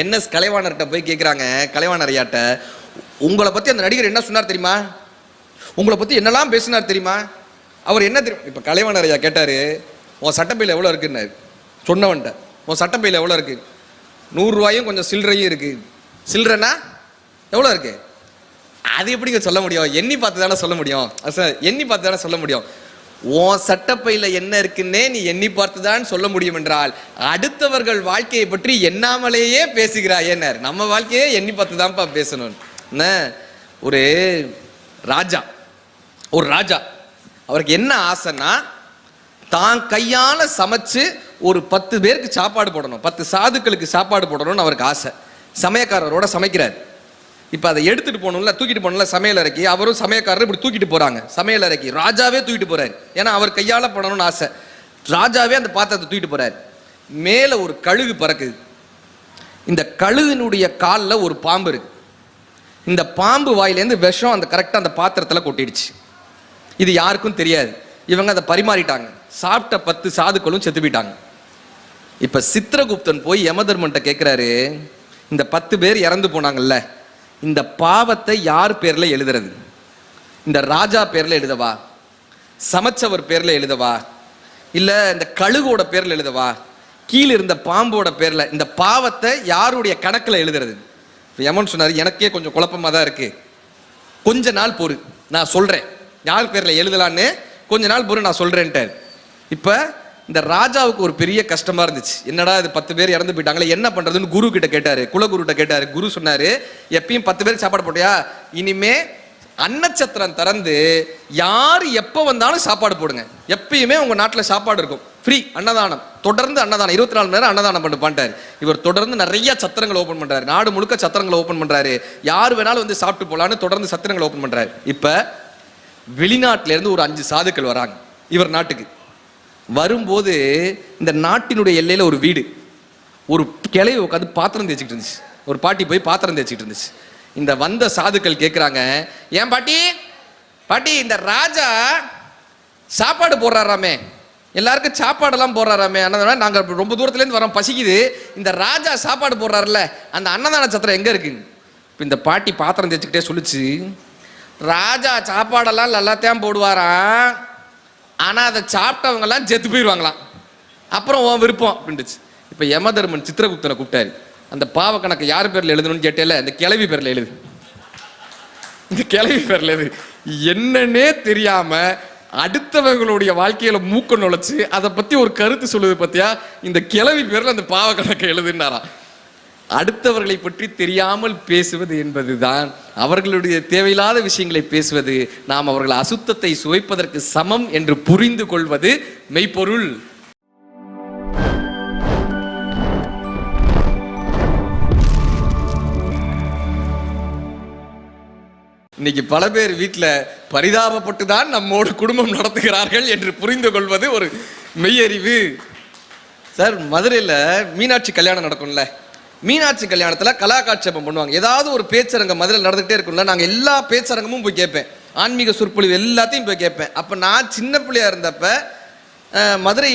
NS கலைவாணர்கிட்ட போய் கேட்குறாங்க கலைவாணர் ஐயாட்ட உங்களை பற்றி அந்த நடிகர் என்ன சொன்னார் தெரியுமா? உங்களை பற்றி என்னெல்லாம் பேசினார் தெரியுமா? அவர் என்ன தெரியும் இப்போ கலைவாணர் ஐயா கேட்டார் உன் சட்டப்பையில் எவ்வளோ இருக்குன்னாரு? சொன்னவன்ட்ட உன் சட்டப்பையில் எவ்வளோ இருக்கு? நூறுரூவாயும் கொஞ்சம் சில்லறையும் இருக்கு. சில்லறைனா எவ்வளோ இருக்கு? அது எப்படிங்க சொல்ல முடியும்? எண்ணி பார்த்து தானே சொல்ல முடியும்? சார் எண்ணி பார்த்து தானே சொல்ல முடியும்? உன் சட்டப்பையில் என்ன இருக்குன்னே நீ எண்ணி பார்த்துதான் சொல்ல முடியும் என்றால் அடுத்தவர்கள் வாழ்க்கையை பற்றி எண்ணாமலேயே பேசுகிறாயேனர். நம்ம வாழ்க்கையே எண்ணி பார்த்து தான்ப்பா பேசணும். என்ன? ஒரு ராஜா. ஒரு ராஜா. அவருக்கு என்ன ஆசைன்னா தான் கையால் சமைச்சு ஒரு பத்து பேருக்கு சாப்பாடு போடணும். பத்து சாதுக்களுக்கு சாப்பாடு போடணும்னு அவருக்கு ஆசை. சமயக்காரரோட சமைக்கிறார். இப்போ அதை எடுத்துட்டு போகணும்ல தூக்கிட்டு போகணும்ல சமையல் அறைக்கு அவரும் சமயக்காரர் இப்படி தூக்கிட்டு போறாங்க. சமையல் அறைக்கு ராஜாவே தூக்கிட்டு போறாரு. ஏன்னா அவர் கையால் பண்ணணும்னு ஆசை. ராஜாவே அந்த பாத்திரத்தை தூக்கிட்டு போறாரு. மேலே ஒரு கழுகு பறக்குது. இந்த கழுகினுடைய காலில் ஒரு பாம்பு இருக்கு. இந்த பாம்பு வாயிலேருந்து விஷம் அந்த கரெக்டாக அந்த பாத்திரத்தில் கொட்டிடுச்சு. இது யாருக்கும் தெரியாது. இவங்க அதை பரிமாறிட்டாங்க. சாப்பிட்ட பத்து சாதுக்களும் செத்து போயிட்டாங்க. இப்போ சித்திரகுப்தன் போய் யமதர்மன்ட்ட கேட்குறாரு இந்த பத்து பேர் இறந்து போனாங்கல்ல இந்த பாவத்தை யார் பேரில் எழுதுறது? இந்த ராஜா பேரில் எழுதவா? சமைச்சவர் பேரில் எழுதவா? இல்லை இந்த கழுகோட பேரில் எழுதவா? கீழே இருந்த பாம்போட பேரில் இந்த பாவத்தை யாருடைய கணக்கில் எழுதுறது? இப்போ யமன் சொன்னார் எனக்கே கொஞ்சம் குழப்பமாக தான் இருக்குது கொஞ்ச நாள் பொறு நான் சொல்கிறேன் யார் பேரில் எழுதலான்னு கொஞ்ச நாள் பொறு நான் சொல்கிறேன்ட்டார் இப்போ இந்த ராஜாவுக்கு ஒரு பெரிய கஷ்டமாக இருந்துச்சு. என்னடா இது பத்து பேர் இறந்து போயிட்டாங்களே என்ன பண்ணுறதுன்னு குரு கிட்ட கேட்டார் குலகுருகிட்ட கேட்டார் குரு சொன்னார் எப்பயும் பத்து பேருக்கு சாப்பாடு போட்டியா? இனிமே அன்னச்சத்திரம் திறந்து யார் எப்போ வந்தாலும் சாப்பாடு போடுங்க. எப்பயுமே உங்கள் நாட்டில் சாப்பாடு இருக்கும். ஃப்ரீ அன்னதானம். தொடர்ந்து அன்னதானம். இருபத்தி நாலு மணி நேரம் அன்னதானம் பண்ணி பண்ணிட்டார் இவர் தொடர்ந்து நிறைய சத்திரங்களை ஓப்பன் பண்ணுறாரு நாடு முழுக்க சத்திரங்களை ஓப்பன் பண்ணுறாரு யார் வேணாலும் வந்து சாப்பிட்டு போகலான்னு தொடர்ந்து சத்திரங்களை ஓப்பன் பண்ணுறாரு இப்போ வெளிநாட்டிலேருந்து ஒரு அஞ்சு சாதுக்கள் வராங்க. இவர் நாட்டுக்கு. வரும்போது இந்த நாட்டினுடைய எல்லையில் ஒரு வீடு. ஒரு கிளைய உட்காந்து பாத்திரம் தேய்ச்சிக்கிட்டு இருந்துச்சு. ஒரு பாட்டி போய் பாத்திரம் தேய்ச்சிக்கிட்டு இருந்துச்சு. இந்த வந்த சாதுக்கள் கேட்குறாங்க ஏன் பாட்டி? பாட்டி இந்த ராஜா சாப்பாடு போடுறாராமே. எல்லாருக்கும் சாப்பாடெல்லாம் போடுறாராமே. அன்னதானம் நாங்கள் ரொம்ப தூரத்துலேருந்து வரோம். பசிக்குது. இந்த ராஜா சாப்பாடு போடுறாருல்ல அந்த அன்னதான சத்திரம் எங்கே இருக்கு இப்போ இந்த பாட்டி பாத்திரம் தேய்ச்சிக்கிட்டே சொல்லுச்சு ராஜா சாப்பாடெல்லாம் நல்லாத்தான் போடுவாராம். ஆனால் அதை சாப்பிட்டவங்கெல்லாம் செத்து போயிடுவாங்களாம் அப்புறம் உன் விருப்பம் அப்படின்ட்டுச்சு இப்போ யமதர்மன் சித்திரகுப்தனை கூப்பிட்டாரு. அந்த பாவ கணக்கு யார் பேரில் எழுதணும்னு கேட்டேல? இந்த கிளவி பேரில் எழுது. இந்த கிளவி பேரில் எழுது. என்னன்னே தெரியாம அடுத்தவங்களுடைய வாழ்க்கையில மூக்க நுழைச்சு அதை பத்தி ஒரு கருத்து சொல்லுது பத்தியா? இந்த கிளவி பேர்ல அந்த பாவ கணக்கை எழுதுனாராம் அடுத்தவர்களை பற்றி தெரியாமல் பேசுவது என்பதுதான். அவர்களுடைய தேவையில்லாத விஷயங்களை பேசுவது நாம் அவர்கள் அசுத்தத்தை சுவைப்பதற்கு சமம் என்று புரிந்து கொள்வது மெய்ப்பொருள். இன்னைக்கு பல பேர் வீட்டில் பரிதாபப்பட்டு தான் நம்மோடு குடும்பம் நடத்துகிறார்கள் என்று புரிந்து கொள்வது ஒரு மெய்யறிவு. சார் மதுரையில் மீனாட்சி கல்யாணம் நடக்கும்ல? மீனாட்சி கல்யாணத்தில் கலாகாட்சேபம் பண்ணுவாங்க. ஏதாவது ஒரு பேச்சரங்கம் மதுரையில் நடந்துகிட்டே இருக்கும்ல நாங்கள் எல்லா பேச்சரங்கமும் போய் கேட்பேன். ஆன்மீக சொற்பொழிவு எல்லாத்தையும் போய் கேட்பேன். அப்போ நான் சின்ன பிள்ளையா இருந்தப்ப மதுரை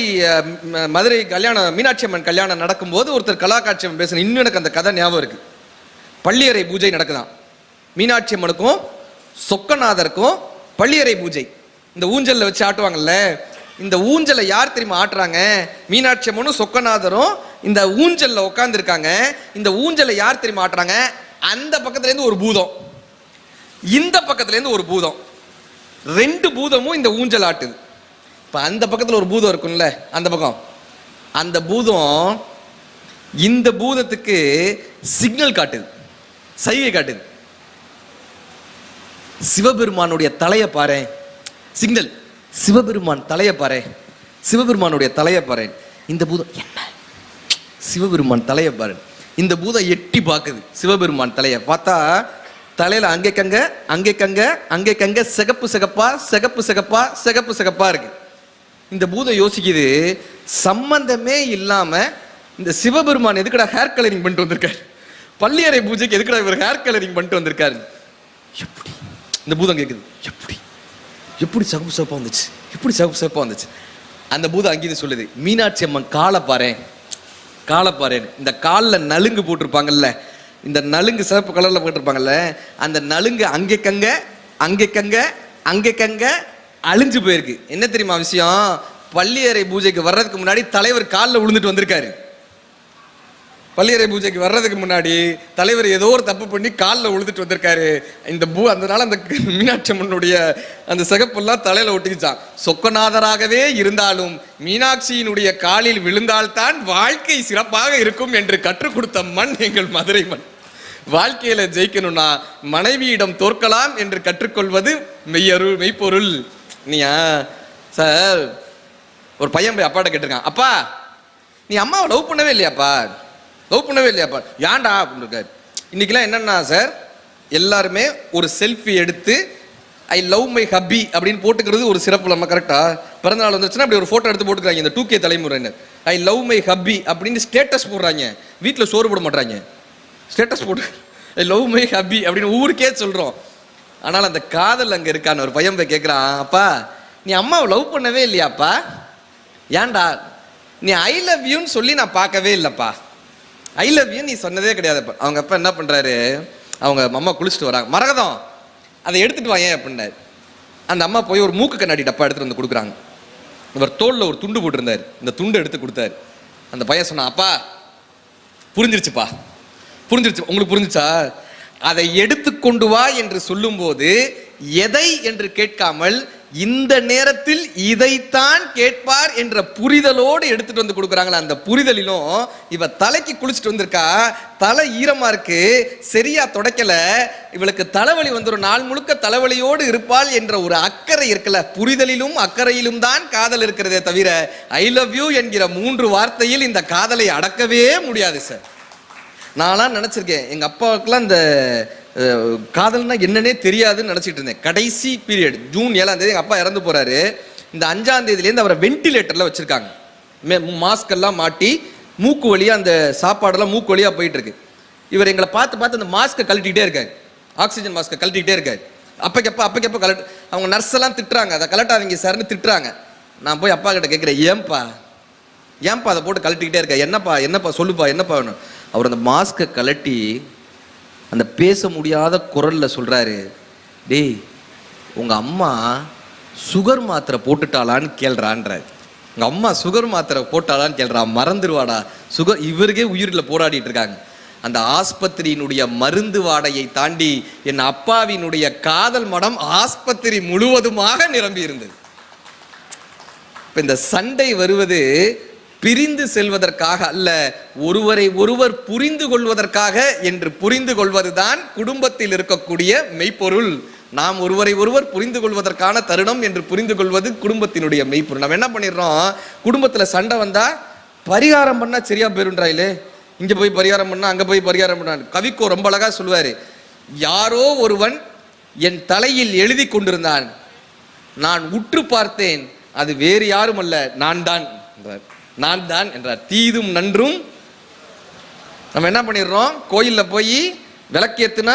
மதுரை கல்யாணம் மீனாட்சி அம்மன் கல்யாணம் நடக்கும்போது ஒருத்தர் கலாகாட்சியம் பேசணும் இன்னும் எனக்கு அந்த கதை ஞாபகம் இருக்கு. பள்ளியறை பூஜை நடக்குதான். மீனாட்சி அம்மனுக்கும் சொக்கநாதருக்கும் பள்ளியறை பூஜை. இந்த ஊஞ்சலில் வச்சு ஆட்டுவாங்கல்ல இந்த ஊஞ்சலை யார் தெரியுமா ஆட்டுறாங்க? மீனாட்சி அம்மனும் சொக்கநாதரும் இந்த ஊஞ்சலில் உட்காந்துருக்காங்க இந்த ஊஞ்சலை யார் தெரியுமா ஆட்டுறாங்க? அந்த பக்கத்துலேருந்து ஒரு பூதம். இந்த பக்கத்துலேருந்து ஒரு பூதம். ரெண்டு பூதமும் இந்த ஊஞ்சல் ஆட்டுது. இப்போ அந்த பக்கத்தில் ஒரு பூதம் இருக்கும்ல அந்த பக்கம். அந்த பூதம் இந்த பூதத்துக்கு சிக்னல் காட்டுது. சைகை காட்டுது. சிவபெருமானுடைய தலையை பாரு சிக்னல் சிவபெருமான் தலையை பாரு சிவபெருமானுடைய தலையை பாரு இந்த பூதம் என்ன? சிவபெருமான் தலையை பாரு. இந்த பூதம் எட்டி பார்க்குது. சிவபெருமான் தலையை பார்த்தா தலையில அங்கே கங்க அங்கே கங்க அங்கே கங்க சிகப்பு சிகப்பா சிகப்பு சிகப்பா சிகப்பு சிகப்பா இருக்கு. இந்த பூதம் யோசிக்குது சம்பந்தமே இல்லாம இந்த சிவபெருமான் எதுக்குடா ஹேர் கலரிங் பண்ணிட்டு வந்திருக்காரு? பள்ளியறை பூஜைக்கு எதுக்கடா இவர் ஹேர் கலரிங் பண்ணிட்டு வந்திருக்காரு? எப்படி? இந்த பூதம் கேட்குது எப்படி? எப்படி சகப்பு சகப்பாக வந்துச்சு? எப்படி சகப்பு சகப்பாக வந்துச்சு? அந்த பூதம் அங்கேயும் சொல்லுது மீனாட்சி அம்மன் காலை பாரேன் காலை இந்த காலில் நலுங்கு போட்டிருப்பாங்கல்ல இந்த நலுங்கு சிறப்பு கலரில் போட்டிருப்பாங்கல்ல அந்த நலுங்கு அங்கே கங்க அங்கே கங்க அங்கே கங்க அழிஞ்சு போயிருக்கு. என்ன தெரியுமா விஷயம்? பள்ளியறை பூஜைக்கு வர்றதுக்கு முன்னாடி தலைவர் காலில் விழுந்துட்டு வந்திருக்காரு. பள்ளியறை பூஜைக்கு வர்றதுக்கு முன்னாடி தலைவர் ஏதோ ஒரு தப்பு பண்ணி காலில் உழுதுட்டு வந்திருக்காரு. இந்த பூ அதனால அந்த மீனாட்சி அம்மனுடைய அந்த சிகப்பெல்லாம் தலையில ஒட்டிக்கிச்சான் சொக்கநாதராகவே இருந்தாலும் மீனாட்சியினுடைய காலில் விழுந்தால்தான் வாழ்க்கை சிறப்பாக இருக்கும் என்று கற்றுக் கொடுத்த மண் எங்கள் மதுரை மண். வாழ்க்கையில ஜெயிக்கணும்னா மனைவியிடம் தோற்கலாம் என்று கற்றுக்கொள்வது மெய்யருள் மெய்ப்பொருள். நீயா? சார் ஒரு பையன் போய் அப்பாட்ட கேட்டிருக்கான். அப்பா நீ அம்மாவை லவ் பண்ணவே இல்லையாப்பா? லவ் பண்ணவே இல்லையாப்பா ஏன்டா அப்படின்னு இருக்காரு இன்னைக்கெல்லாம் என்னன்னா சார் எல்லாருமே ஒரு செல்ஃபி எடுத்து ஐ லவ் மை ஹப்பி அப்படின்னு போட்டுக்கிறது ஒரு சிறப்பு நம்ம கரெக்டாக பிறந்தநாள் வந்துச்சுன்னா அப்படி ஒரு ஃபோட்டோ எடுத்து போட்டுக்கிறாங்க இந்த டூ கே தலைமுறையினர். ஐ லவ் மை ஹப்பி அப்படின்னு ஸ்டேட்டஸ் போடுறாங்க. வீட்டில் சோறு போட மாட்டுறாங்க ஸ்டேட்டஸ் போட்டு ஐ லவ் மை ஹப்பி அப்படின்னு ஊருக்கே சொல்கிறோம் ஆனால் அந்த காதல் அங்கே இருக்கான்னு ஒரு பையன் போய் கேட்குறான் அப்பா நீ அம்மாவை லவ் பண்ணவே இல்லையாப்பா? ஏன்டா? நீ ஐ லவ் யூன்னு சொல்லி நான் பார்க்கவே இல்லைப்பா. ஐ லவ் யூ நீ சொன்னதே கிடையாதுப்பா அவங்க அப்பா என்ன பண்ணுறாரு அவங்க அம்மா குளிச்சுட்டு வராங்க. மரகதம். அதை எடுத்துகிட்டு வாங்க அப்படின்னாரு. அந்த அம்மா போய் ஒரு மூக்கு கண்ணாடி டப்பா எடுத்துகிட்டு வந்து கொடுக்குறாங்க. இவர் தோளில் ஒரு துண்டு போட்டிருந்தார். இந்த துண்டு எடுத்து கொடுத்தாரு. அந்த பையன் சொன்னான் அப்பா புரிஞ்சிருச்சுப்பா. புரிஞ்சிருச்சு. உங்களுக்கு புரிஞ்சுச்சா? அதை எடுத்து கொண்டு வா என்று சொல்லும்போது எதை என்று கேட்காமல் இந்த நேரத்தில் இதைத்தான் கேட்பார் என்ற புரிதலோடு எடுத்துட்டு வந்து கொடுக்குறாங்களா அந்த புரிதலிலும் இவ தலைக்கு குளிச்சுட்டு வந்திருக்கா தலை ஈரமா இருக்கு சரியா தொடக்கல இவளுக்கு தலைவலி வந்துடும் நாள் முழுக்க தலைவலியோடு இருப்பாள் என்ற ஒரு அக்கறை இருக்கல புரிதலிலும் அக்கறையிலும் தான் காதல் இருக்கிறதே தவிர ஐ லவ் யூ என்கிற மூன்று வார்த்தையில் இந்த காதலை அடக்கவே முடியாது சார். நான்லாம் நினச்சிருக்கேன் எங்கள் அப்பாவுக்குலாம் இந்த காதல்னா என்னன்னே தெரியாதுன்னு நினச்சிட்டு இருந்தேன். கடைசி பீரியட் ஜூன் ஏழாம் தேதி எங்கள் அப்பா இறந்து போகிறாரு இந்த அஞ்சாம் தேதியிலேருந்து அவரை வென்டிலேட்டரில் வச்சுருக்காங்க. மே மாஸ்க் எல்லாம் மாட்டி மூக்கு வழியாக அந்த சாப்பாடெல்லாம் மூக்கு வழியாக போயிட்டு இருக்கு. இவர் எங்களை பார்த்து பார்த்து அந்த மாஸ்க்கை கழட்டிக்கிட்டே இருக்காரு. ஆக்சிஜன் மாஸ்க்கை கழட்டிக்கிட்டே இருக்காரு. அப்பக்கப்போ அப்பக்கப்போ கலட் அவங்க நர்ஸ் எல்லாம் திட்டுறாங்க. அதை கலட்டாதீங்க சார்னு திட்டுறாங்க. நான் போய் அப்பா கிட்ட கேட்குறேன் ஏன்பா? ஏன்பா அதை போட்டு கழட்டிக்கிட்டே இருக்க? என்னப்பா என்னப்பா சொல்லுப்பா என்னப்பா வேணும்? அவர் அந்த மாஸ்க்கை கழட்டி அந்த பேச முடியாத குரல்ல சொல்றாரு டேய் உங்க அம்மா சுகர் மாத்திரை போட்டுட்டாளான்னு கேள்றான்றாரு. உங்க அம்மா சுகர் மாத்திரை போட்டாளான்னு கேள்றா மறந்துடுவாடா சுகர் இவருக்கே உயிரில் போராடிட்டு இருக்காங்க. அந்த ஆஸ்பத்திரியினுடைய மருந்து வாடையை தாண்டி என் அப்பாவினுடைய காதல் மடம் ஆஸ்பத்திரி முழுவதுமாக நிரம்பி இருந்தது இப்போ இந்த சண்டை வருவது பிரிந்து செல்வதற்காக அல்ல ஒருவரை ஒருவர் புரிந்து கொள்வதற்காக என்று புரிந்து கொள்வதுதான் குடும்பத்தில் இருக்கக்கூடிய மெய்ப்பொருள். நாம் ஒருவரை ஒருவர் புரிந்து கொள்வதற்கான தருணம் என்று புரிந்து கொள்வது குடும்பத்தினுடைய மெய்ப்பொருள். நம்ம என்ன பண்ணிடுறோம்? குடும்பத்தில் சண்டை வந்தா பரிகாரம் பண்ணா சரியா போயிருன்றாயிலே இங்க போய் பரிகாரம் பண்ணா அங்க போய் பரிகாரம் பண்ணான் கவிக்கோ ரொம்ப அழகா சொல்லுவாரு யாரோ ஒருவன் என் தலையில் எழுதி கொண்டிருந்தான். நான் உற்று பார்த்தேன் அது வேறு யாரும் அல்ல நான் தான் என்றார். நான் தான் என்றார் தீதும் நன்றும் நம்ம என்ன பண்ணிடுறோம்? கோயிலில் போய் விளக்கேத்துனா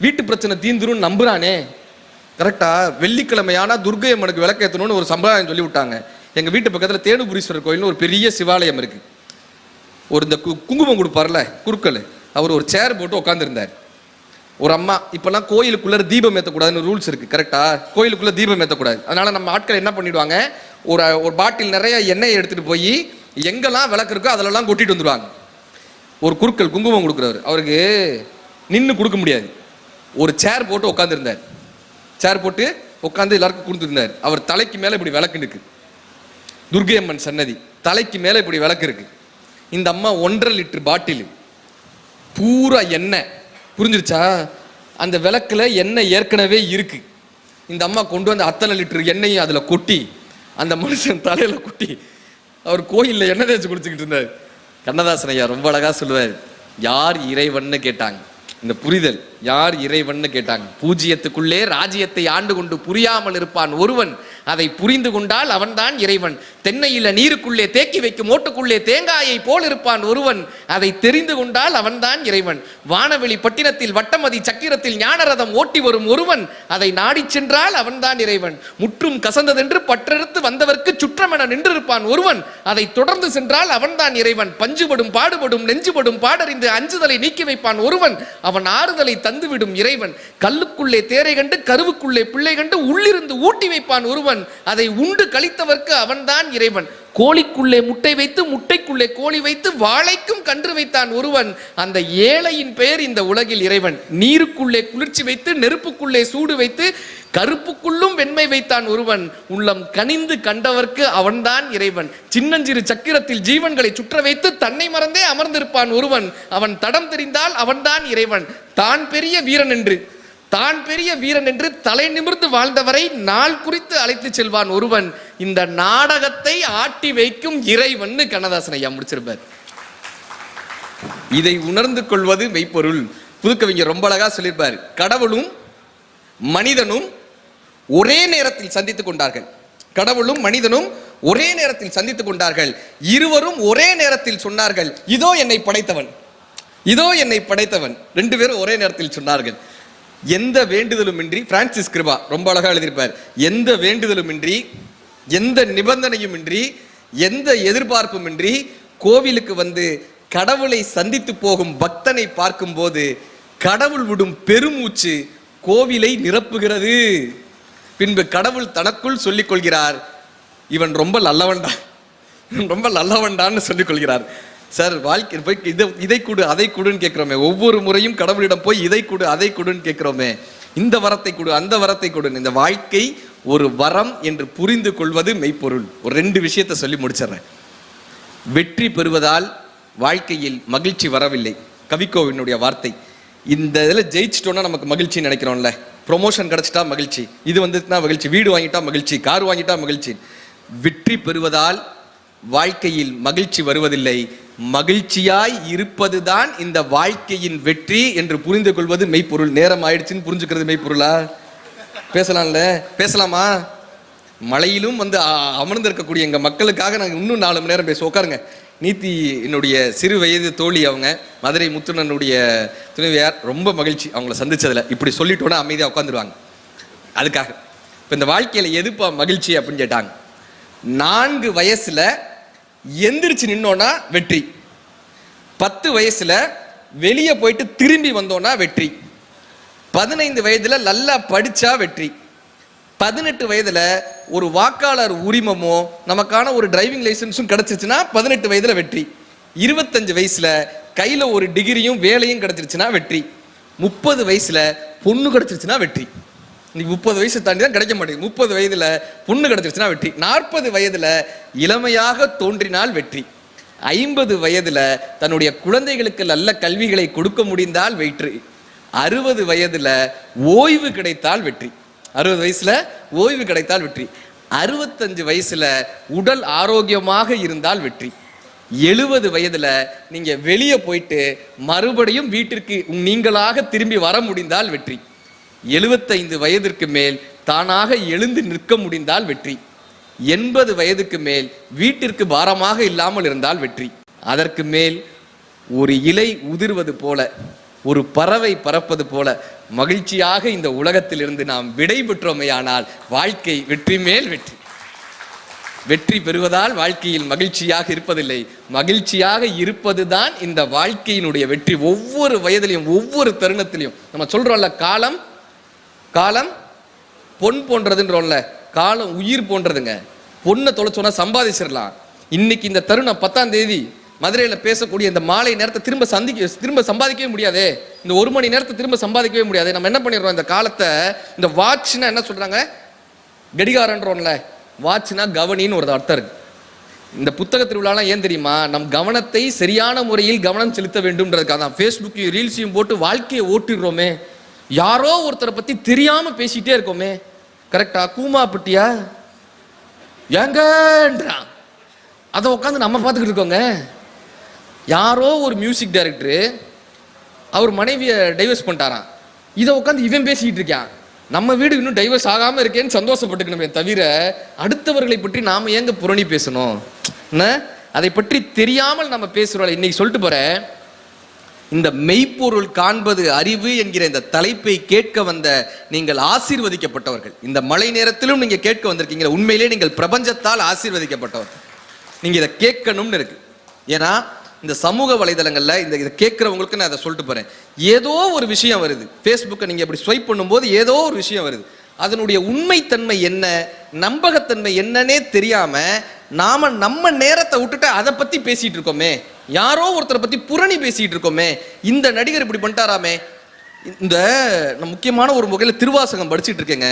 வீட்டு பிரச்சனை தீந்துரும் நம்புறானே. கரெக்டா வெள்ளிக்கிழமையானா துர்கை அம்மனுக்கு விளக்கேத்தணும்னு ஒரு சம்பிரதாயம் சொல்லி விட்டாங்க. எங்க வீட்டு பக்கத்துல தேனுபுரீஸ்வரர் கோயில்னு ஒரு பெரிய சிவாலயம் இருக்கு. ஒரு இந்த கு- குங்குமம் கொடுப்பார்ல குருக்கள். அவர் ஒரு சேர் போட்டு உட்காந்துருந்தார் ஒரு அம்மா இப்பெல்லாம் கோயிலுக்குள்ள தீபம் ஏற்றக்கூடாதுன்னு ரூல்ஸ் இருக்கு. கரெக்டா கோயிலுக்குள்ள தீபம் ஏற்றக்கூடாது அதனால நம்ம ஆட்கள் என்ன பண்ணிடுவாங்க? ஒரு ஒரு பாட்டில் நிறைய எண்ணெயை எடுத்துகிட்டு போய் எங்கெல்லாம் விளக்கு இருக்கோ அதிலெல்லாம் கொட்டிட்டு வந்துடுவாங்க ஒரு குறுக்கள் குங்குமம் கொடுக்குறவர். அவருக்கு நின்று கொடுக்க முடியாது. ஒரு சேர் போட்டு உட்காந்துருந்தார் சேர் போட்டு உட்காந்து எல்லாருக்கும் கொடுத்துருந்தார். அவர் தலைக்கு மேலே இப்படி விளக்கு நிற்கு துர்கை அம்மன் சன்னதி தலைக்கு மேலே இப்படி விளக்கு இருக்கு. இந்த அம்மா ஒன்றரை லிட்டர் பாட்டில் பூரா எண்ணெய். புரிஞ்சிருச்சா? அந்த விளக்கில் எண்ணெய் ஏற்கனவே இருக்கு. இந்த அம்மா கொண்டு வந்து அத்தனை லிட்டர் எண்ணெயும் அதில் கொட்டி அந்த மனுஷன் தலையில் குட்டி. அவர் கோயிலில் எண்ணெய் தேய்ச்சி குடிச்சுக்கிட்டு இருந்தார். கண்ணதாசன் ஐயா ரொம்ப அழகாக சொல்லுவார். யார் இறைவன்னு கேட்டாங்க? இந்த புரிதல் யார் இறைவன்னு கேட்டாங்க. பூஜ்யத்துக்குள்ளே ராஜ்யத்தை ஆண்டு கொண்டு புரியாமல் இருப்பான் ஒருவன். அதை புரிந்து கொண்டால் அவன்தான் இறைவன். தென்னையில நீருக்குள்ளே தேக்கி வைக்கும் ஓட்டுக்குள்ளே தேங்காயை போல் இருப்பான் ஒருவன். அதை தெரிந்து கொண்டால் அவன்தான் இறைவன். வானவெளி பட்டினத்தில் வட்டமதி சக்கிரத்தில் ஞானரதம் ஓட்டி வரும் ஒருவன். அதை நாடிச் சென்றால் அவன்தான் இறைவன். முற்றும் கசந்ததென்று பற்றெடுத்து வந்தவர்க்கு சுற்றமென நின்றிருப்பான் ஒருவன். அதை தொடர்ந்து சென்றால் அவன்தான் இறைவன். பஞ்சுபடும் பாடுபடும் நெஞ்சுபடும் பாடறிந்து அஞ்சுதலை நீக்கி வைப்பான் ஒருவன். அவன் ஆறுதலை தந்துவிடும் இறைவன். கல்லுக்குள்ளே தேரை கண்டு கருவுக்குள்ளே பிள்ளை கண்டு உள்ளிருந்து ஊட்டி வைப்பான் ஒருவன். அதை உண்டு கழித்தவர்க்கு அவன்தான் இறைவன். கோழிக்குள்ளே முட்டை வைத்து முட்டைக்குள்ளே கோழி வைத்து வாழைக்கும் கன்று வைத்தான் ஒருவன். அந்த ஏழையின் பெயர் இந்த உலகில் இறைவன். நீருக்குள்ளே குளிர்ச்சி வைத்து நெருப்புக்குள்ளே சூடு வைத்து கருப்புக்குள்ளும் வெண்மை வைத்தான் ஒருவன். உள்ளம் கனிந்து கண்டவர்க்கு அவன்தான் இறைவன். சின்னஞ்சிறு சக்கிரத்தில் ஜீவன்களை சுற்ற வைத்து தன்னை மறந்தே அமர்ந்திருப்பான் ஒருவன். அவன் தடம் தெரிந்தால் அவன்தான் இறைவன். தான் பெரிய வீரன் என்று தான் பெரிய வீரன் என்று தலை நிமிர்ந்து வாழ்ந்தவரை நாள் குறித்து அழைத்து செல்வான் ஒருவன். இந்த நாடகத்தை ஆட்டி வைக்கும் இறைவன்னு கண்ணதாசன் ஐயா முடிச்சிருப்பார். இதை உணர்ந்து கொள்வது மெய்ப்பொருள். புதுக்கவிஞர் ரொம்ப அழகா சொல்லியிருப்பார். கடவுளும் மனிதனும் ஒரே நேரத்தில் சந்தித்துக் கொண்டார்கள். கடவுளும் மனிதனும் ஒரே நேரத்தில் சந்தித்துக் கொண்டார்கள். இருவரும் ஒரே நேரத்தில் சொன்னார்கள் இதோ என்னை படைத்தவன். இதோ என்னை படைத்தவன். ரெண்டு பேரும் ஒரே நேரத்தில் சொன்னார்கள். எந்த வேண்டுதலுமின்றி பிரான்சிஸ் கிருபா ரொம்ப அழகாக எழுதியிருப்பார். எந்த வேண்டுதலுமின்றி எந்த நிபந்தனையுமின்றி எந்த எதிர்பார்ப்புமின்றி கோவிலுக்கு வந்து கடவுளை சந்தித்து போகும் பக்தனை பார்க்கும்போது கடவுள் விடும் பெருமூச்சு கோவிலை நிரப்புகிறது. பின்பு கடவுள் தனக்குள் சொல்லிக் கொள்கிறார் இவன் ரொம்ப நல்லவன்டா. ரொம்ப நல்லவன்டான்னு சொல்லிக் கொள்கிறார் சார் வாழ்க்கை போய் இதை இதை கொடு அதை கொடுன்னு கேட்குறோமே. ஒவ்வொரு முறையும் கடவுளிடம் போய் இதை கொடு அதை கொடுன்னு கேட்குறோமே. இந்த வரத்தை கொடு அந்த வரத்தை கொடு இந்த வாழ்க்கை ஒரு வரம் என்று புரிந்து கொள்வது மெய்ப்பொருள். ஒரு ரெண்டு விஷயத்தை சொல்லி முடிச்சிடுறேன். வெற்றி பெறுவதால் வாழ்க்கையில் மகிழ்ச்சி வரவில்லை. கவிக்கோவினுடைய வார்த்தை. இந்த இதில் ஜெயிச்சிட்டோன்னா நமக்கு மகிழ்ச்சி நினைக்கிறோம்ல. ப்ரொமோஷன் கிடச்சிட்டா மகிழ்ச்சி. இது வந்துட்டுனா மகிழ்ச்சி. வீடு வாங்கிட்டா மகிழ்ச்சி. கார் வாங்கிட்டா மகிழ்ச்சி. வெற்றி பெறுவதால் வாழ்க்கையில் மகிழ்ச்சி வருவதில்லை. மகிழ்ச்சியாய் இருப்பதுதான் இந்த வாழ்க்கையின் வெற்றி என்று புரிந்து கொள்வது மெய்ப்பொருள். நேரம் ஆயிடுச்சுன்னு புரிஞ்சுக்கிறது மெய்ப்பொருளா? பேசலாம்ல? பேசலாமா? மழையிலும் வந்து அமர்ந்திருக்கக்கூடிய எங்கள் மக்களுக்காக நாங்கள் இன்னும் நாலு மணி நேரம் பேச உட்காருங்க. நீத்தி என்னுடைய சிறு வயது தோழி அவங்க மதுரை முத்துனனுடைய துணைவியார் ரொம்ப மகிழ்ச்சி. அவங்கள சந்தித்ததில் இப்படி சொல்லிட்டோன்னா அமைதியாக உட்காந்துருவாங்க. அதுக்காக. இப்போ இந்த வாழ்க்கையில் எதுப்பா மகிழ்ச்சி அப்படின்னு கேட்டாங்க. நான்கு வயசில் எந்திரிச்சு நின்னோன்னா வெற்றி. பத்து வயசுல வெளியே போயிட்டு திரும்பி வந்தோன்னா வெற்றி. பதினைந்து வயதுல நல்லா படிச்சா வெற்றி. பதினெட்டு வயதுல ஒரு வாக்காளர் உரிமமோ நமக்கான ஒரு டிரைவிங் லைசன்ஸும் கிடைச்சிருச்சுன்னா பதினெட்டு வயதுல வெற்றி. இருபத்தஞ்சு வயசுல கையில ஒரு டிகிரியும் வேலையும் கிடைச்சிருச்சுன்னா வெற்றி. முப்பது வயசுல பொண்ணு கிடைச்சிருச்சுன்னா வெற்றி. இன்னைக்கு முப்பது வயசு தாண்டி தான் கிடைக்க மாட்டேங்குது. முப்பது வயதுல பொண்ணு கிடைச்சிருச்சுன்னா வெற்றி. நாற்பது வயதுல இளமையாக தோன்றினால் வெற்றி. ஐம்பது வயதுல தன்னுடைய குழந்தைகளுக்கு நல்ல கல்விகளை கொடுக்க முடிந்தால் வெற்றி. அறுபது வயதுல ஓய்வு கிடைத்தால் வெற்றி. அறுபது வயசுல ஓய்வு கிடைத்தால் வெற்றி. அறுபத்தஞ்சு வயசுல உடல் ஆரோக்கியமாக இருந்தால் வெற்றி. எழுபது வயதுல நீங்க வெளியே போயிட்டு மறுபடியும் வீட்டிற்கு நீங்களாக திரும்பி வர முடிந்தால் வெற்றி. எழுபத்தைந்து வயதிற்கு மேல் தானாக எழுந்து நிற்க முடிந்தால் வெற்றி. எண்பது வயதுக்கு மேல் வீட்டிற்கு பாரமாக இல்லாமல் இருந்தால் வெற்றி. அதற்கு மேல் ஒரு இலை உதிர்வது போல ஒரு பறவை பறப்பது போல மகிழ்ச்சியாக இந்த உலகத்திலிருந்து நாம் விடைபெற்றோமையானால் வாழ்க்கை வெற்றி மேல் வெற்றி. வெற்றி பெறுவதால் வாழ்க்கையில் மகிழ்ச்சியாக இருப்பதில்லை. மகிழ்ச்சியாக இருப்பதுதான் இந்த வாழ்க்கையினுடைய வெற்றி. ஒவ்வொரு வயதிலையும் ஒவ்வொரு தருணத்திலையும் நம்ம சொல்றோம்ல காலம் காலம் பொன் போன்றதுன்றோம்ல காலம் உயிர் போன்றதுங்க. பொண்ணை தொலைச்சோன்னா சம்பாதிச்சிடலாம். இன்னைக்கு இந்த தருணம் பத்தாம் தேதி மதுரையில் பேசக்கூடிய இந்த மாலை நேரத்தை திரும்ப சந்திக்க திரும்ப சம்பாதிக்கவே முடியாதே. இந்த ஒரு மணி நேரத்தை திரும்ப சம்பாதிக்கவே முடியாது. நம்ம என்ன பண்ணிடுறோம்? இந்த காலத்தை இந்த வாட்ச்னா என்ன சொல்கிறாங்க கடிகாரன்றோம்ல வாட்ச்னா கவனின்னு ஒரு அர்த்தம் இருக்கு. இந்த புத்தக திருவிழாலாம் ஏன் தெரியுமா? நம் கவனத்தை சரியான முறையில் கவனம் செலுத்த வேண்டும்ன்றதுக்காக தான் ஃபேஸ்புக்கையும் ரீல்ஸையும் போட்டு வாழ்க்கையை ஓட்டிடுறோமே. யாரோ ஒருத்தரை பத்தி தெரியாம பேசிட்டே இருக்கோமே. கரெக்டா கூமாப்பட்டியா ஏங்கன்றான். அதை உட்காந்து நம்ம பார்த்துக்கிட்டு இருக்கோங்க. யாரோ ஒரு மியூசிக் டைரக்டரு அவர் மனைவியை டைவர்ஸ் பண்ணிட்டாராம். இதை உட்காந்து இவன் பேசிக்கிட்டு இருக்கான். நம்ம வீடு இன்னும் டைவர்ஸ் ஆகாம இருக்கேன்னு சந்தோஷப்பட்டுக்கணுமே தவிர அடுத்தவர்களை பற்றி நாம ஏங்க புரணி பேசணும்? என்ன? அதை பற்றி தெரியாமல் நம்ம பேசுறோம். இன்னைக்கு சொல்லிட்டு போறேன். இந்த மெய்ப்பொருள் காண்பது அறிவு என்கிற இந்த தலைப்பை கேட்க வந்த நீங்கள் ஆசீர்வதிக்கப்பட்டவர்கள். இந்த மழை நேரத்திலும் நீங்க கேட்க வந்திருக்கீங்க. உண்மையிலே நீங்கள் பிரபஞ்சத்தால் ஆசீர்வதிக்கப்பட்டவர்கள் நீங்க இதை கேட்கணும்னு இருக்கு. ஏன்னா இந்த சமூக வலைதளங்களில் இந்த இதை கேட்குறவங்களுக்கு நான் அதை சொல்லிட்டு போறேன். ஏதோ ஒரு விஷயம் வருது. ஃபேஸ்புக்கை நீங்க இப்படி ஸ்வைப் பண்ணும்போது ஏதோ ஒரு விஷயம் வருது. அதனுடைய உண்மைத்தன்மை என்ன? நம்பகத்தன்மை என்னன்னே தெரியாம நாம நம்ம நேரத்தை விட்டுட்டு அதை பத்தி பேசிட்டு இருக்கோமே. யாரோ ஒருத்தரை பத்தி புரணி பேசிட்டு இருக்கோமே இந்த நடிகர் இப்படி பண்ணிட்டாராமே. இந்த நான் முக்கியமான ஒரு முகையில் திருவாசகம் படிச்சுட்டு இருக்கேங்க.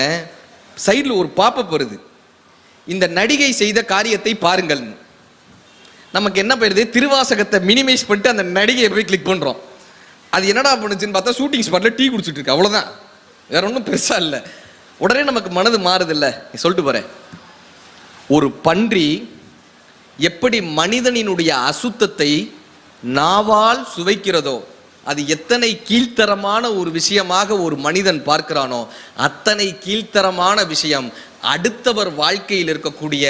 சைடில் ஒரு பாப்பப் வருது. இந்த நடிகை செய்த காரியத்தை பாருங்கள். நமக்கு என்ன போயிருது? திருவாசகத்தை மினிமைஸ் பண்ணிட்டு அந்த நடிகையை போய் கிளிக் பண்ணுறோம் அது என்னடா பண்ணுச்சுன்னு பார்த்தா ஷூட்டிங் ஸ்பாட்டில் டீ குடிச்சிட்டு இருக்கு. அவ்வளோதான் வேற ஒன்றும் பெருசாக இல்லை. உடனே நமக்கு மனது மாறுதில்ல. நீ சொல்லிட்டு போகிறேன் ஒரு பன்றி எப்படி மனிதனினுடைய அசுத்தத்தை நாவால் சுவைக்கிறதோ அது எத்தனை கீழ்த்தரமான ஒரு விஷயமாக ஒரு மனிதன் பார்க்கிறானோ அத்தனை கீழ்த்தரமான விஷயம் அடுத்தவர் வாழ்க்கையில் இருக்கக்கூடிய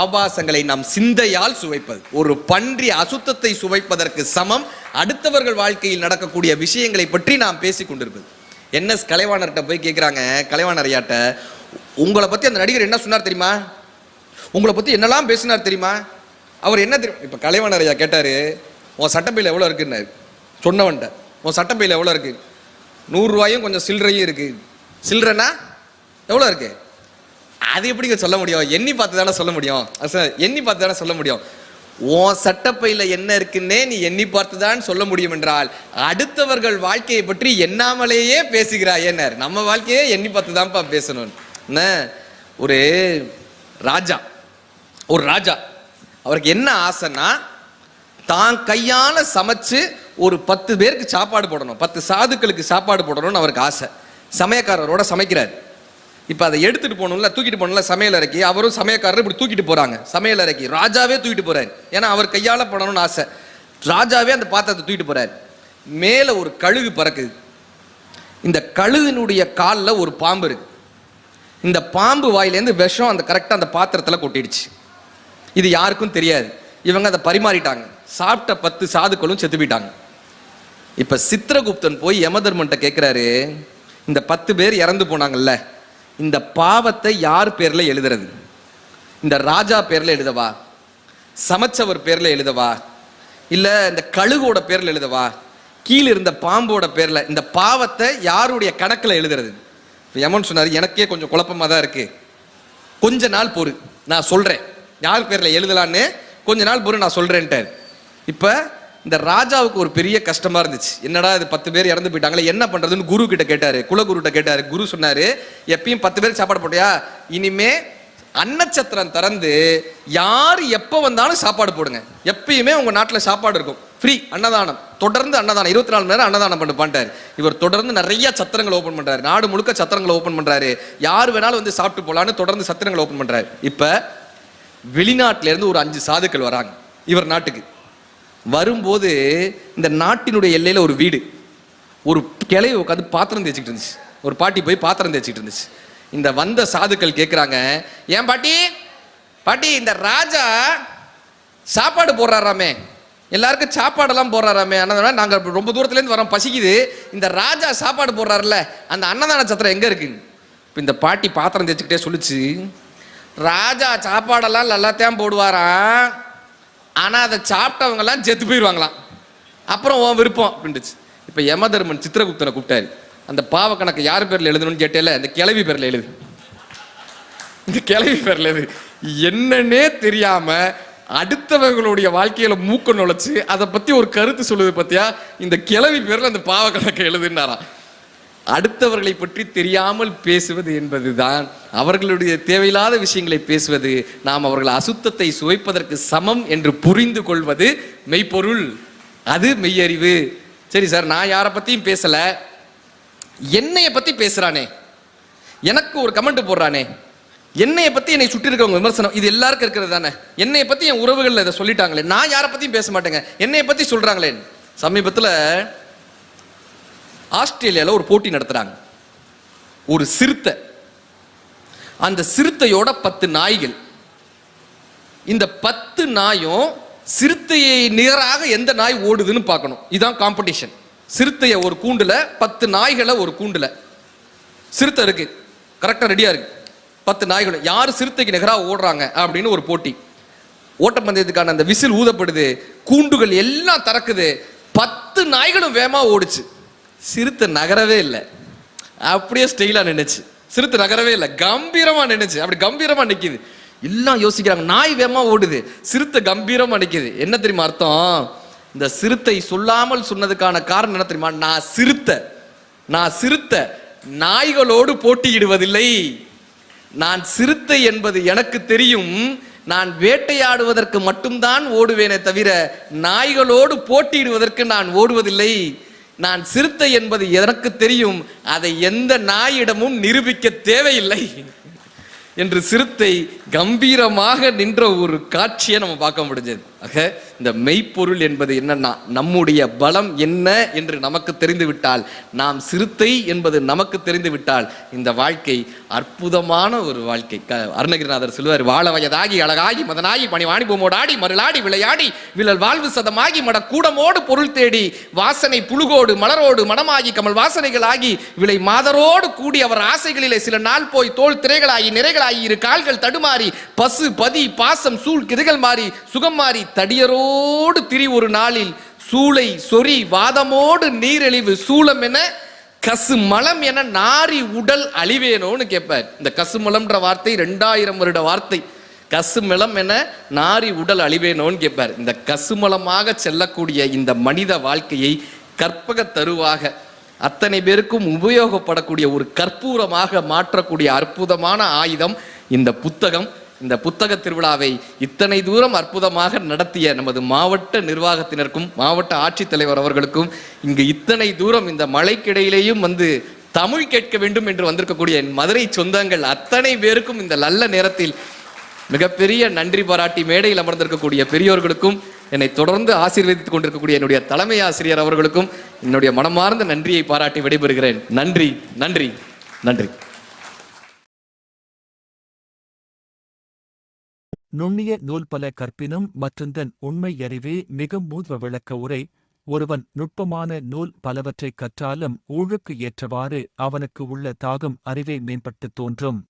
ஆபாசங்களை நம் சிந்தையால் சுவைப்பது. ஒரு பன்றி அசுத்தத்தை சுவைப்பதற்கு சமம் அடுத்தவர்கள் வாழ்க்கையில் நடக்கக்கூடிய விஷயங்களை பற்றி நாம் பேசிக் கொண்டிருப்பது. என்எஸ் கலைவாணர்கிட்ட போய் கேட்குறாங்க கலைவாணர் ஐயாட்ட உங்களை பற்றி அந்த நடிகர் என்ன சொன்னார் தெரியுமா? உங்களை பற்றி என்னெல்லாம் பேசினார் தெரியுமா? அவர் என்ன தெரியும்? இப்போ கலைவாணர் ஐயா கேட்டார் உன் சட்டப்பையில் எவ்வளோ இருக்குன்னு சொன்னவன்ட்ட உன் சட்டப்பையில் எவ்வளோ இருக்கு? நூறுரூவாயும் கொஞ்சம் சில்லறையும் இருக்கு. சில்லறைனா எவ்வளோ இருக்கு? அது எப்படிங்க சொல்ல முடியும்? எண்ணி பார்த்து தானே சொல்ல முடியும். எண்ணி பார்த்து தானே சொல்ல முடியும். உன் சட்டப்பையில் என்ன இருக்குன்னே நீ எண்ணி பார்த்து தான் சொல்ல முடியும் என்றால் அடுத்தவர்கள் வாழ்க்கையை பற்றி எண்ணாமலேயே பேசுகிறாய் என்ன நம்ம வாழ்க்கையே எண்ணி பார்த்து தான்ப்பா பேசணும். என்ன? ஒரு ராஜா. ஒரு ராஜா. அவருக்கு என்ன ஆசைன்னா தான் கையால் சமைச்சு ஒரு பத்து பேருக்கு சாப்பாடு போடணும். பத்து சாதுக்களுக்கு சாப்பாடு போடணும்னு அவருக்கு ஆசை. சமயக்காரரோட சமைக்கிறார். இப்போ அதை எடுத்துட்டு போகணும்ல தூக்கிட்டு போகணும்ல சமையல் அறைக்கு அவரும் சமயக்காரர் இப்படி தூக்கிட்டு போகிறாங்க சமையல் அறைக்கு ராஜாவே தூக்கிட்டு போகிறார் ஏன்னா அவர் கையால் போடணும்னு ஆசை. ராஜாவே அந்த பாத்திரத்தை தூக்கிட்டு போகிறார் மேலே ஒரு கழுகு பறக்குது. இந்த கழுகினுடைய காலில் ஒரு பாம்பு இருக்கு. இந்த பாம்பு வாயிலேருந்து விஷம் அந்த கரெக்டாக அந்த பாத்திரத்தில் கொட்டிடுச்சு. இது யாருக்கும் தெரியாது. இவங்க அதை பரிமாறிட்டாங்க. சாப்பிட்ட பத்து சாதுக்களும் செத்து போயிட்டாங்க. இப்போ சித்திரகுப்தன் போய் யமதர்மன்ட்ட கேட்குறாரு இந்த பத்து பேர் இறந்து போனாங்கல்ல இந்த பாவத்தை யார் பேரில் எழுதுறது? இந்த ராஜா பேரில் எழுதவா? சமைச்சவர் பேரில் எழுதவா? இல்லை இந்த கழுகோட பேரில் எழுதவா? கீழே இருந்த பாம்போட பேரில் இந்த பாவத்தை யாருடைய கணக்கில் எழுதுறது? இப்போ யமன் சொன்னார் எனக்கே கொஞ்சம் குழப்பமாக தான் இருக்கு. கொஞ்ச நாள் பொறு நான் சொல்கிறேன் யார் பேரில் எழுதலான்னு கொஞ்ச நாள் பொறு நான் சொல்கிறேன்ட்டார் இப்போ இந்த ராஜாவுக்கு ஒரு பெரிய கஷ்டமாக இருந்துச்சு. என்னடா இது பத்து பேர் இறந்து போயிட்டாங்களே என்ன பண்ணுறதுன்னு குரு கிட்ட கேட்டார். குலகுருகிட்ட கிட்ட குரு சொன்னார் எப்பயும் பத்து பேர் சாப்பாடு போட்டியா? இனிமே அன்னச்சத்திரம் திறந்து யார் எப்போ வந்தாலும் சாப்பாடு போடுங்க. எப்பயுமே உங்கள் நாட்டில் சாப்பாடு இருக்கும். ஃப்ரீ அன்னதானம். தொடர்ந்து அன்னதானம். இருபத்தி நாலு மணி நேரம் அன்னதானம் பண்ணு இவர் தொடர்ந்து நிறைய சத்திரங்களை ஓப்பன் பண்ணுறாரு நாடு முழுக்க சத்திரங்களை ஓப்பன் பண்ணுறாரு யார் வேணாலும் வந்து சாப்பிட்டு போகலான்னு தொடர்ந்து சத்திரங்களை ஓப்பன் பண்ணுறாரு இப்போ வெளிநாட்டிலேருந்து ஒரு அஞ்சு சாதுக்கள் வராங்க இவர் நாட்டுக்கு. வரும்போது இந்த நாட்டினுடைய எல்லையில் ஒரு வீடு. ஒரு கிளைய உட்காந்து பாத்திரம் தேய்ச்சிக்கிட்டு இருந்துச்சு. ஒரு பாட்டி போய் பாத்திரம் தேய்ச்சிக்கிட்டு இருந்துச்சு. இந்த வந்த சாதுக்கள் கேட்குறாங்க ஏன் பாட்டி? பாட்டி இந்த ராஜா சாப்பாடு போடுறாராமே. எல்லாருக்கும் சாப்பாடெல்லாம் போடுறாராமே. அண்ணன் நாங்கள் ரொம்ப தூரத்துலேருந்து வரோம் பசிக்குது. இந்த ராஜா சாப்பாடு போடுறாருல்ல அந்த அன்னதான சத்திரம் எங்கே இருக்கு இப்போ இந்த பாட்டி பாத்திரம் தேய்ச்சிக்கிட்டே சொல்லுச்சு ராஜா சாப்பாடெல்லாம் நல்லாத்தான் போடுவாராம். ஆனால் அதை சாப்பிட்டவங்கெல்லாம் செத்து போயிடுவாங்களாம். அப்புறம் உன் விருப்பம் அப்படின்ட்டுச்சு இப்போ யமதர்மன் சித்திரகுப்தனை கூப்பிட்டாரு. அந்த பாவ கணக்கு யார் பேரில் எழுதணும்னு கேட்டேல அந்த கிளவி பேரில் எழுது. இந்த கிளவி பேரில் எழுது. என்னன்னே தெரியாம அடுத்தவங்களுடைய வாழ்க்கையில மூக்க நுழைச்சு அதை பத்தி ஒரு கருத்து சொல்லுது பத்தியா? இந்த கிளவி பேர்ல அந்த பாவ கணக்கை எழுதுனாராம் அடுத்தவர்களை பற்றி தெரியாமல் பேசுவது என்பதுதான். அவர்களுடைய தேவையில்லாத விஷயங்களை பேசுவது நாம் அவர்கள் அசுத்தத்தை சுவைப்பதற்கு சமம் என்று புரிந்து கொள்வது மெய்ப்பொருள். அது மெய்யறிவு. சரி சார் நான் யாரை பற்றியும் பேசல. என்னைய பற்றி பேசுகிறானே எனக்கு ஒரு கமெண்ட் போடுறானே. என்னைய பற்றி என்னை சுற்றி இருக்கவங்க விமர்சனம் இது எல்லாருக்கும் இருக்கிறது தானே. என்னைய பற்றி என் உறவுகளில் இதை சொல்லிட்டாங்களே. நான் யாரை பற்றியும் பேச மாட்டேங்க. என்னைய பற்றி சொல்கிறாங்களே சமீபத்தில் ஆஸ்திரேலியாவில் ஒரு போட்டி நடத்துகிறாங்க ஒரு சிறுத்தை. அந்த சிறுத்தையோட பத்து நாய்கள். இந்த பத்து நாயும் சிறுத்தையை நிகராக எந்த நாய் ஓடுதுன்னு பார்க்கணும். இதுதான் காம்படிஷன் சிறுத்தையை ஒரு கூண்டில் பத்து நாய்களை ஒரு கூண்டில். சிறுத்தை இருக்கு. கரெக்டாக ரெடியாக இருக்கு. பத்து நாய்கள். யார் சிறுத்தைக்கு நிகராக ஓடுறாங்க அப்படின்னு ஒரு போட்டி. ஓட்டப்பந்தயத்துக்கான அந்த விசில் ஊதப்படுது. கூண்டுகள் எல்லாம் திறக்குது. பத்து நாய்களும் வேகமாக ஓடுச்சு. சிறுத்தை நகரவே இல்லை. அப்படியே ஸ்டைலாக நின்றுச்சு சிறுத்தை நகரவே இல்லை. கம்பீரமாக நின்றுச்சு அப்படி கம்பீரமாக நிற்கிது எல்லாம் யோசிக்கிறாங்க. நாய் வேகமாக ஓடுது. சிறுத்தை கம்பீரமாக நிற்கிது என்ன தெரியுமா அர்த்தம்? இந்த சிறுத்தை சொல்லாமல் சொன்னதுக்கான காரணம் என்ன தெரியுமா? நான் சிறுத்தை. நான் சிறுத்தை. நாய்களோடு போட்டியிடுவதில்லை. நான் சிறுத்தை என்பது எனக்கு தெரியும். நான் வேட்டையாடுவதற்கு மட்டும்தான் ஓடுவேனே தவிர நாய்களோடு போட்டியிடுவதற்கு நான் ஓடுவதில்லை. நான் சிறுத்தை என்பது எனக்கு தெரியும்? அதை எந்த நாயிடமும் நிரூபிக்க தேவையில்லை. என்று சிறுத்தை கம்பீரமாக நின்ற ஒரு காட்சியை நம்ம பார்க்க முடிஞ்சது. ஆக இந்த மெய்ப்பொருள் என்பது என்னன்னா நம்முடைய பலம் என்ன என்று நமக்கு தெரிந்துவிட்டால் நாம் சிறுத்தை என்பது நமக்கு தெரிந்துவிட்டால் இந்த வாழ்க்கை அற்புதமான ஒரு வாழ்க்கை. க- அருணகிரிநாதர் சொல்லுவார் வாழ வயதாகி அழகாகி மதனாகி பணிவாணி பூமோடாடி மருளாடி விளையாடி விழல் வாழ்வு சதமாகி மட கூடமோடு பொருள் தேடி வாசனை புழுகோடு மலரோடு மனமாகி கமல் வாசனைகளாகி விளை மாதரோடு கூடி அவர் ஆசைகளிலே சில நாள் போய் தோல் திரைகளாகி நிறைகளாகி இரு கால்கள் தடுமாறி பசு பதி பாசம் சூழ் கிதைகள் மாறி சுகம் மாறி தடியரோடு திரி ஒரு நாளில் சூளை சொறி வாதமோடு நீரிழிவு சூளம் என கசு மலம் என நாரி உடல் அழிவேனோன்னு கேட்பார். இந்த கசு மலம்ன்ற வார்த்தை ரெண்டாயிரம் வருட வார்த்தை. கசுமலம் என நாரி உடல் அழிவேனோன்னு கேட்பார். இந்த கசுமலமாக செல்லக்கூடிய இந்த மனித வாழ்க்கையை கற்பக தருவாக அத்தனை பேருக்கும் உபயோகப்படக்கூடிய ஒரு கற்பூரமாக மாற்றக்கூடிய அற்புதமான ஆயுதம் இந்த புத்தகம். இந்த புத்தக திருவிழாவை இத்தனை தூரம் அற்புதமாக நடத்திய நமது மாவட்ட நிர்வாகத்தினருக்கும் மாவட்ட ஆட்சித்தலைவர் அவர்களுக்கும் இங்கு இத்தனை தூரம் இந்த மலைக்கிடையிலேயும் வந்து தமிழ் கேட்க வேண்டும் என்று வந்திருக்கக்கூடிய என் மதுரை சொந்தங்கள் அத்தனை பேருக்கும் இந்த நல்ல நேரத்தில் மிகப்பெரிய நன்றி பாராட்டி மேடையில் அமர்ந்திருக்கக்கூடிய பெரியோர்களுக்கும் என்னை தொடர்ந்து ஆசீர்வதித்துக் கொண்டிருக்கக்கூடிய என்னுடைய தலைமை ஆசிரியர் அவர்களுக்கும் என்னுடைய மனமார்ந்த நன்றியை பாராட்டி விடைபெறுகிறேன். நன்றி நன்றி நன்றி. நுண்ணிய நூல்பல கற்பினும் மற்றுந்தன் உண்மை அறிவே மிக மூர்வ விளக்க உரை. ஒருவன் நுட்பமான நூல் பலவற்றைக் கற்றாலும் ஊழுக்கு ஏற்றவாறு அவனுக்கு உள்ள தாகம் அறிவே மேம்பட்டுத் தோன்றும்.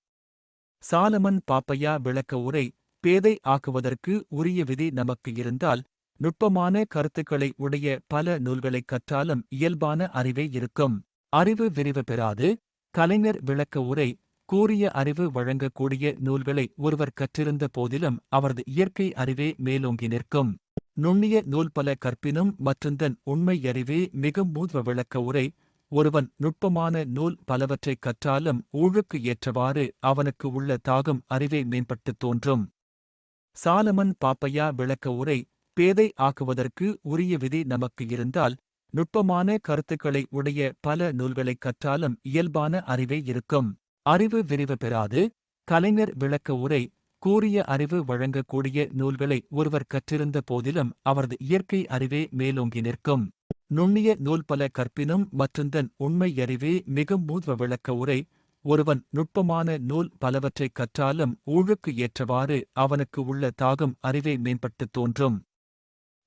சாலமன் பாப்பையா விளக்க உரை பேதை ஆக்குவதற்கு உரிய விதி நமக்கு இருந்தால் நுட்பமான கருத்துக்களை உடைய பல நூல்களைக் கற்றாலும் இயல்பான அறிவே இருக்கும். அறிவு விரிவு பெறாது. கலைஞர் விளக்க உரை கூறிய அறிவு வழங்கக்கூடிய நூல்களை ஒருவர் கற்றிருந்த போதிலும் அவரது இயற்கை அறிவே மேலோங்கி நிற்கும். நுண்ணிய நூல் பல கற்பினும் மற்றுந்தன் உண்மை அறிவே மிக மூர்வ விளக்க உரை. ஒருவன் நுட்பமான நூல் பலவற்றைக் கற்றாலும் ஊழுக்கு ஏற்றவாறு அவனுக்கு உள்ள தாகம் அறிவே மேம்பட்டுத் தோன்றும். சாலமன் பாப்பையா விளக்க உரை பேதை ஆக்குவதற்கு உரிய விதி நமக்கு இருந்தால் நுட்பமான கருத்துக்களை உடைய பல நூல்களைக் கற்றாலும் இயல்பான அறிவே இருக்கும். அறிவு விரிவு பெறாது. கலைஞர் விளக்க உரை கூறிய அறிவு வழங்கக்கூடிய நூல்களை ஒருவர் கற்றிருந்த போதிலும் அவரது இயற்கை அறிவே மேலோங்கி நிற்கும். நுண்ணிய நூல் பல கற்பினும் மற்றுந்தன் உண்மை அறிவே மிக மூர்வ விளக்க உரை ஒருவன் நுட்பமான நூல் பலவற்றைக் கற்றாலும் ஊழுக்கு ஏற்றவாறு அவனுக்கு உள்ள தாகம் அறிவை மேம்பட்டுத் தோன்றும்.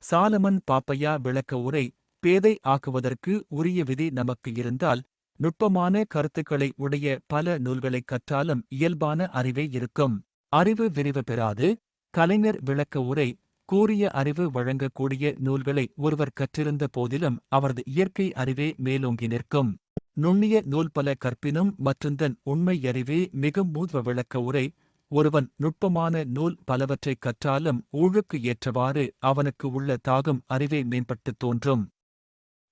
சாலமன் பாப்பையா விளக்க உரை பேதை ஆக்குவதற்கு உரிய விதி நமக்கு இருந்தால் நுட்பமான கருத்துக்களை உடைய பல நூல்களைக் கற்றாலும் இயல்பான அறிவே இருக்கும். அறிவு விரிவு பெறாது. கலைஞர் விளக்க உரை கூறிய அறிவு வழங்கக்கூடிய நூல்களை ஒருவர் கற்றிருந்த போதிலும் அவரது இயற்கை அறிவே மேலோங்கி நிற்கும். நுண்ணிய நூல் பல கற்பினும் மற்றுந்தன் உண்மை அறிவே மிக மூதுவ விளக்க உரை ஒருவன் நுட்பமான நூல் பலவற்றைக் கற்றாலும் ஊழுக்கு ஏற்றவாறு அவனுக்கு உள்ள தாகம் அறிவே மேம்பட்டுத் தோன்றும்.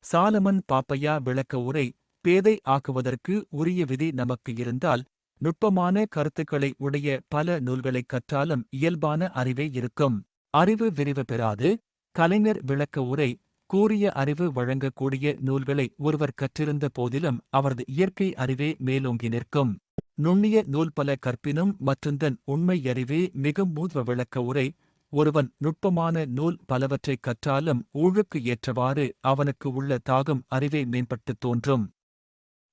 சாலமன் பாப்பையா விளக்க உரை பேதை ஆக்குவதற்கு உரிய விதி நமக்கு இருந்தால் நுட்பமான கருத்துக்களை உடைய பல நூல்களைக் கற்றாலும் இயல்பான அறிவே இருக்கும். அறிவு விரிவு பெறாது. கலைஞர் விளக்க உரை கூறிய அறிவு வழங்கக்கூடிய நூல்களை ஒருவர் கற்றிருந்த போதிலும் அவரது இயற்கை அறிவே மேலோங்கி நிற்கும். நுண்ணிய நூல் பல கற்பினும் மற்றுந்தன் உண்மை அறிவே மிக மூர்வ விளக்க உரை ஒருவன் நுட்பமான நூல் பலவற்றைக் கற்றாலும் ஊழுக்கு ஏற்றவாறு அவனுக்கு உள்ள தாகம் அறிவே மேம்பட்டுத் தோன்றும்.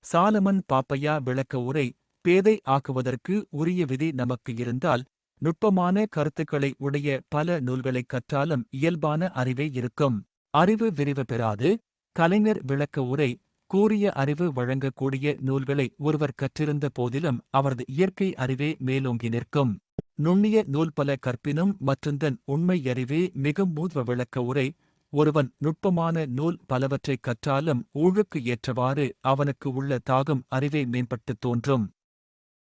சாலமன் பாப்பையா விளக்க உரை பேதை ஆக்குவதற்கு உரிய விதி நமக்கு இருந்தால் நுட்பமான கருத்துக்களை உடைய பல நூல்களைக் கற்றாலும் இயல்பான அறிவே இருக்கும். அறிவு விரிவு பெறாது. கலைஞர் விளக்க உரை கூறிய அறிவு வழங்கக்கூடிய நூல்களை ஒருவர் கற்றிருந்த போதிலும் அவரது இயற்கை அறிவே மேலோங்கி நிற்கும். நுண்ணிய நூல் பல கற்பினும் மற்றந்தன் உண்மை அறிவே மிக விளக்க உரை ஒருவன் நுட்பமான நூல் பலவற்றைக் கற்றாலும் ஊழுக்கு ஏற்றவாறு அவனுக்கு உள்ள தாகம் அறிவை மேம்பட்டுத் தோன்றும்.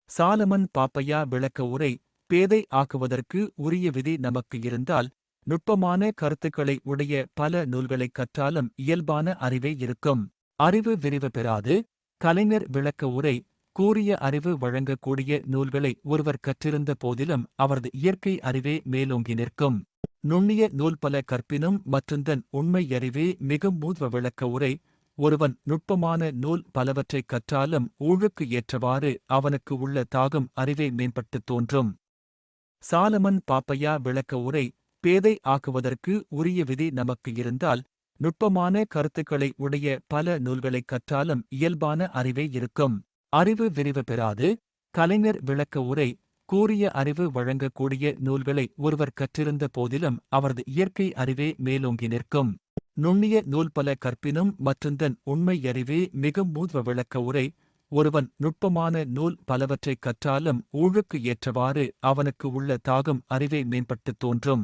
சாலமன் பாப்பையா விளக்க உரை பேதை ஆக்குவதற்கு உரிய விதி நமக்கு இருந்தால் நுட்பமான கருத்துக்களை உடைய பல நூல்களைக் கற்றாலும் இயல்பான அறிவே இருக்கும். அறிவு விரிவு பெறாது. கலைஞர் விளக்க உரை கூறிய அறிவு வழங்கக்கூடிய நூல்களை ஒருவர் கற்றிருந்த போதிலும் அவரது இயற்கை அறிவே மேலோங்கி நிற்கும். நுண்ணிய நூல் பல கற்பினும் மற்றுந்தன் உண்மை அறிவே மிக மூர்வ விளக்க உரை. ஒருவன் நுட்பமான நூல் பலவற்றைக் கற்றாலும் ஊழுக்கு ஏற்றவாறு அவனுக்கு உள்ள தாகம் அறிவே மேம்பட்டுத் தோன்றும். சாலமன் பாப்பையா விளக்க உரை பேதை ஆக்குவதற்கு உரிய விதி நமக்கு இருந்தால் நுட்பமான கருத்துக்களை உடைய பல நூல்களைக் கற்றாலும் இயல்பான அறிவே இருக்கும். அறிவு விரிவு பெறாது. கலைஞர் விளக்க உரை கூறிய அறிவு வழங்கக்கூடிய நூல்களை ஒருவர் கற்றிருந்த போதிலும் அவரது இயற்கை அறிவே மேலோங்கி நிற்கும். நுண்ணிய நூல் பல கற்பினும் மற்றுந்தன் உண்மை அறிவே மிக மூர்வ விளக்க உரை. ஒருவன் நுட்பமான நூல் பலவற்றைக் கற்றாலும் ஊழுக்கு ஏற்றவாறு அவனுக்கு உள்ள தாகம் அறிவே மேம்பட்டுத் தோன்றும்.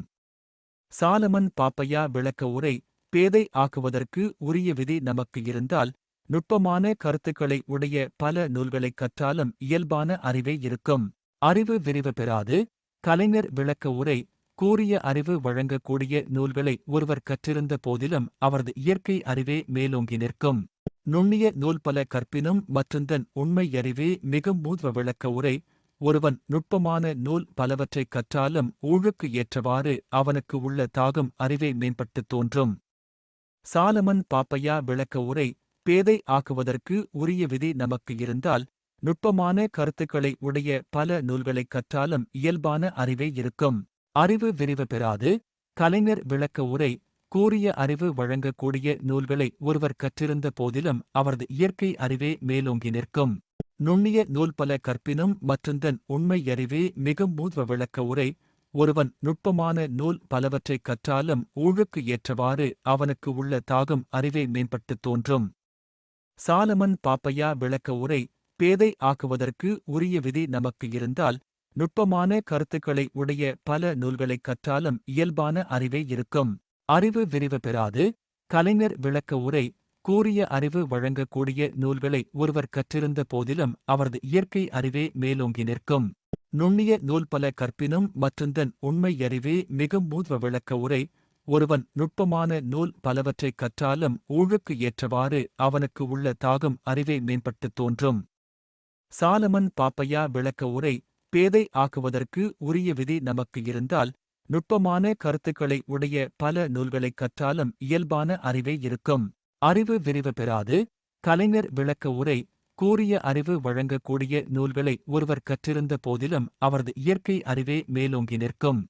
சாலமன் பாப்பையா விளக்க உரை பேதை ஆக்குவதற்கு உரிய விதி நமக்கு இருந்தால் நுட்பமான கருத்துக்களை உடைய பல நூல்களைக் கற்றாலும் இயல்பான அறிவே இருக்கும். அறிவு விரிவு பெறாது. கலைஞர் விளக்க உரை கூறிய அறிவு வழங்கக்கூடிய நூல்களை ஒருவர் கற்றிருந்த போதிலும் அவரது இயற்கை அறிவே மேலோங்கி நிற்கும். நுண்ணிய நூல் பல கற்பினும் மற்றுந்தன் உண்மை அறிவே மிக மூதுவ விளக்க உரை ஒருவன் நுட்பமான நூல் பலவற்றைக் கற்றாலும் ஊழுக்கு ஏற்றவாறு அவனுக்கு உள்ள தாகம் அறிவை மேம்பட்டுத் தோன்றும். சாலமன் பாப்பையா விளக்க உரை பேதை ஆக்குவதற்கு உரிய விதி நமக்கு இருந்தால் நுட்பமான கருத்துக்களை உடைய பல நூல்களைக் கற்றாலும் இயல்பான அறிவே இருக்கும். அறிவு விரிவு பெறாது. கலைஞர் விளக்க உரை கூறிய அறிவு வழங்கக்கூடிய நூல்களை ஒருவர் கற்றிருந்த போதிலும் அவரது இயற்கை அறிவே மேலோங்கி நிற்கும். நுண்ணிய நூல் பல கற்பினும் மற்றுந்தன் உண்மை அறிவே மிக மூதுவ விளக்க உரை ஒருவன் நுட்பமான நூல் பலவற்றைக் கற்றாலும் ஊழுக்கு ஏற்றவாறு அவனுக்கு உள்ள தாகம் அறிவே மேம்பட்டுத் தோன்றும். சாலமன் பாப்பையா விளக்க உரை பேதை ஆக்குவதற்கு உரிய விதி நமக்கு இருந்தால் நுட்பமான கருத்துக்களை உடைய பல நூல்களைக் கற்றாலும் இயல்பான அறிவே இருக்கும். அறிவு விரிவு பெறாது. கலைஞர் விளக்க உரை கூறிய அறிவு வழங்கக்கூடிய நூல்களை ஒருவர் கற்றிருந்த போதிலும் அவரது இயற்கை அறிவே மேலோங்கி நிற்கும். நுண்ணிய நூல் பல கற்பினும் மற்றுந்தன் உண்மை அறிவே மிக மூர்வ விளக்க உரை ஒருவன் நுட்பமான நூல் பலவற்றைக் கற்றாலும் ஊழுக்கு ஏற்றவாறு அவனுக்கு உள்ள தாகம் அறிவே மேம்பட்டுத் தோன்றும். சாலமன் பாப்பையா விளக்க உரை பேதை ஆக்குவதற்கு உரிய விதி நமக்கு இருந்தால் நுட்பமான கருத்துக்களை உடைய பல நூல்களைக் கற்றாலும் இயல்பான அறிவே இருக்கும். அறிவு விரிவு பெறாது. கலைஞர் விளக்க உரை கூறிய அறிவு வழங்கக்கூடிய நூல்களை ஒருவர் கற்றிருந்த போதிலும் அவரது இயற்கை அறிவே மேலோங்கி நிற்கும்.